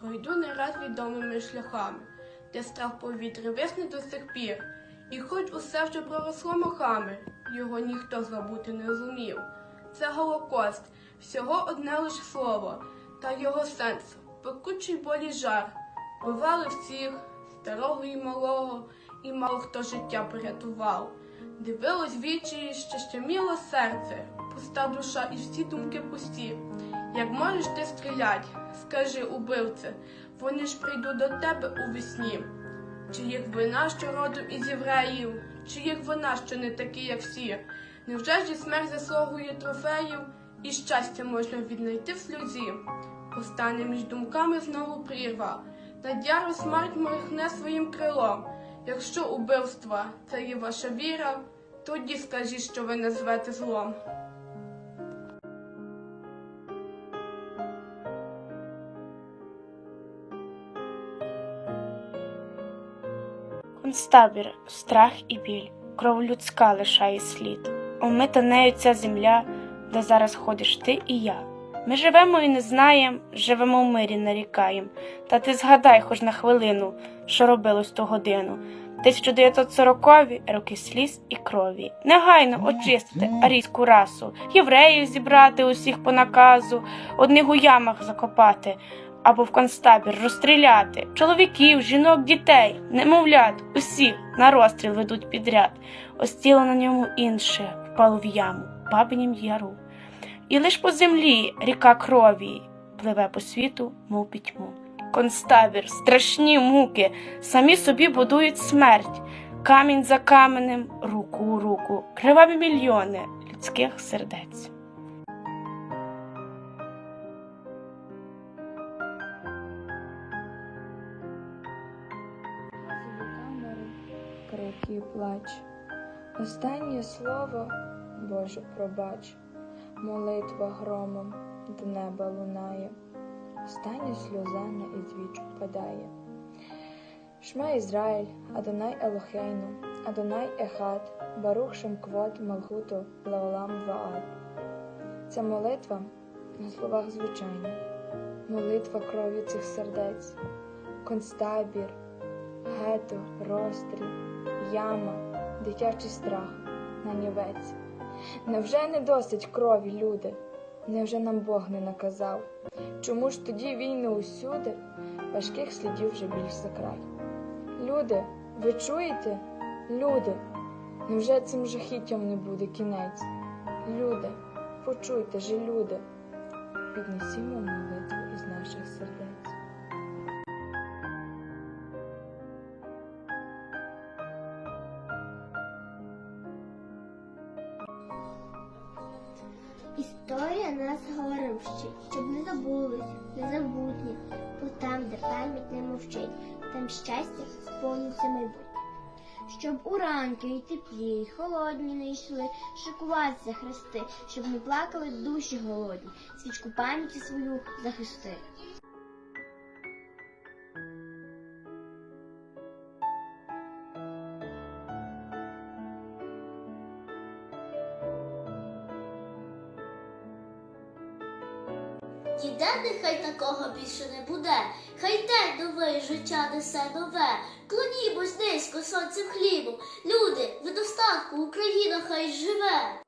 пройду не раз відомими шляхами, де страх повітря висне до сих пір. І хоч усе вже проросло мохами, його ніхто забути не зумів. Це Голокост, всього одне лише слово, та його сенс, пекучий болі жар. Бували всіх, старого і малого, і мало хто життя порятував. Дивилось вічі, що щеміло серце, пуста душа і всі думки пусті. Як можеш ти стрілять, скажи, убивце, вони ж прийдуть до тебе у вісні. Чи їх вина, що родом із євреїв, чи їх вона, що не такі, як всі? Невже ж і смерть заслугує трофеїв, і щастя можна віднайти в сльозі? Постане між думками знову прірва, над яру смерть морхне своїм крилом. Якщо убивства це є ваша віра, тоді скажіть, що ви назвете злом. Концтабір, страх і біль, кров людська лишає слід. Омита нею ця земля, де зараз ходиш ти і я. Ми живемо і не знаєм, живемо в мирі, нарікаєм. Та ти згадай хоч на хвилину, що робилось ту годину. 1940-ві роки сліз і крові. Негайно очистити арійську расу, євреїв зібрати усіх по наказу, одних у ямах закопати, або в концтабір розстріляти чоловіків, жінок, дітей, немовлят, усіх на розстріл ведуть підряд. Ось тіло на ньому інше впало в яму, бабинім яру. І лиш по землі ріка крові пливе по світу, мов пітьму. Концтабір, страшні муки, самі собі будують смерть, камінь за каменем, руку у руку, криваві мільйони людських сердець. Крики і плач. Останнє слово, Боже, пробач, молитва громом до неба лунає, остання сльоза на ізвіч падає. Шма Ізраїль, Адонай Елохейну, Адонай Ехад, Барух Шемквод Малгуту, Лаолам Ваад. Ця молитва на словах звичайна, молитва крові цих сердець, концтабір, гето, розстріл, яма, дитячий страх, нанівець. Невже не досить крові, люди? Невже нам Бог не наказав? Чому ж тоді війни усюди, важких слідів вже більш за край? Люди, ви чуєте? Люди, невже цим жахіттям не буде кінець? Люди, почуйте же, люди, піднесімо молитву із наших сердець. Історія нас горемщить, щоб не забулись, незабутні, бо там, де пам'ять не мовчить, там щастя сповниться майбутнє. Щоб у ранки і теплі, й холодні не йшли, шикуватися хрести, щоб не плакали душі голодні, свічку пам'яті свою захисти. Єдине нехай такого більше не буде, хай день новий життя несе нове. Клонімось низько сонцем хлібом. Люди, в достатку Україна хай живе.